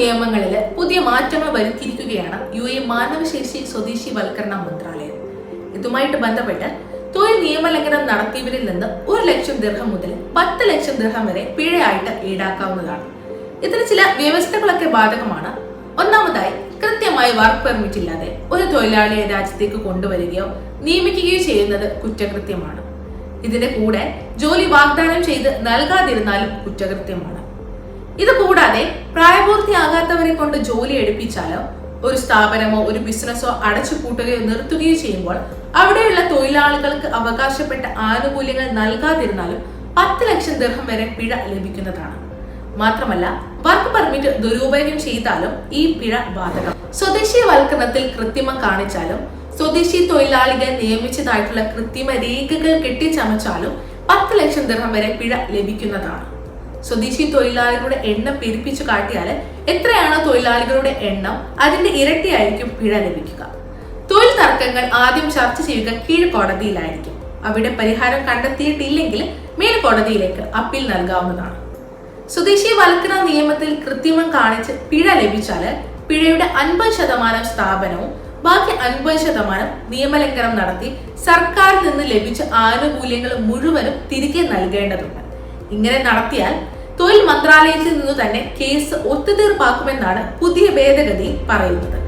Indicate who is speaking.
Speaker 1: നിയമങ്ങളിൽ പുതിയ മാറ്റങ്ങൾ വരുത്തിയിരിക്കുകയാണ് യു എ മാനവശേഷി സ്വദേശിവൽക്കരണ മന്ത്രാലയം. ഇതുമായിട്ട് ബന്ധപ്പെട്ട് തൊഴിൽ നിയമലംഘനം നടത്തിയവരിൽ നിന്ന് ഒരു ലക്ഷം ദീർഘം മുതൽ പത്ത് ലക്ഷം ദീർഘം വരെ പിഴയായിട്ട് ഈടാക്കാവുന്നതാണ്. ഇതിന് ചില വ്യവസ്ഥകളൊക്കെ ബാധകമാണ്. ഒന്നാമതായി കൃത്യമായി വർക്ക് പെർമിറ്റ് ഇല്ലാതെ ഒരു തൊഴിലാളിയെ രാജ്യത്തേക്ക് കൊണ്ടുവരികയോ നിയമിക്കുകയോ ചെയ്യുന്നത് കുറ്റകൃത്യമാണ്. ഇതിന്റെ കൂടെ ജോലി വാഗ്ദാനം ചെയ്ത് നൽകാതിരുന്നാലും കുറ്റകൃത്യമാണ്. ഇത് കൂടാതെ പ്രായപൂർത്തിയാകാത്തവരെ കൊണ്ട് ജോലി എടുപ്പിച്ചാലോ ഒരു സ്ഥാപനമോ ഒരു ബിസിനസ്സോ അടച്ചു പൂട്ടുകയോ നിർത്തുകയോ ചെയ്യുമ്പോൾ അവിടെയുള്ള തൊഴിലാളികൾക്ക് അവകാശപ്പെട്ട ആനുകൂല്യങ്ങൾ നൽകാതിരുന്നാലും പത്ത് ലക്ഷം ദീർഘം വരെ പിഴ ലഭിക്കുന്നതാണ്. മാത്രമല്ല വർക്ക് പെർമിറ്റ് ദുരുപയോഗം ചെയ്താലും ഈ പിഴ ബാധകം. സ്വദേശീയവൽക്കരണത്തിൽ കൃത്രിമം കാണിച്ചാലും സ്വദേശി തൊഴിലാളികൾ നിയമിച്ചതായിട്ടുള്ള കൃത്രിമ രേഖകൾ കെട്ടിച്ചമച്ചാലും പത്ത് ലക്ഷം ദീർഘം വരെ പിഴ ലഭിക്കുന്നതാണ്. സ്വദേശി തൊഴിലാളികളുടെ എണ്ണം പെരുപ്പിച്ചു കാട്ടിയാൽ എത്രയാണോ തൊഴിലാളികളുടെ എണ്ണം അതിന്റെ ഇരട്ടിയായിരിക്കും പിഴ ലഭിക്കുക. തൊഴിൽ തർക്കങ്ങൾ ആദ്യം ചർച്ച ചെയ്യുക കീഴ്ക്കോടതിയിലായിരിക്കും. അവിടെ പരിഹാരം കണ്ടെത്തിയിട്ടില്ലെങ്കിൽ മേൽക്കോടതിയിലേക്ക് അപ്പീൽ നൽകാവുന്നതാണ്. സ്വദേശി വൽക്കരണ നിയമത്തിൽ കൃത്രിമം കാണിച്ച് പിഴ ലഭിച്ചാൽ പിഴയുടെ അൻപത് ശതമാനം സ്ഥാപനവും ബാക്കി അൻപത് ശതമാനം നിയമലംഘനം നടത്തി സർക്കാരിൽ നിന്ന് ലഭിച്ച ആനുകൂല്യങ്ങൾ മുഴുവനും തിരികെ നൽകേണ്ടതുണ്ട്. ഇങ്ങനെ നടത്തിയാൽ തൊഴിൽ മന്ത്രാലയത്തിൽ നിന്ന് തന്നെ കേസ് ഒത്തുതീർപ്പാക്കുമെന്നാണ് പുതിയ ഭേദഗതി പറയുന്നത്.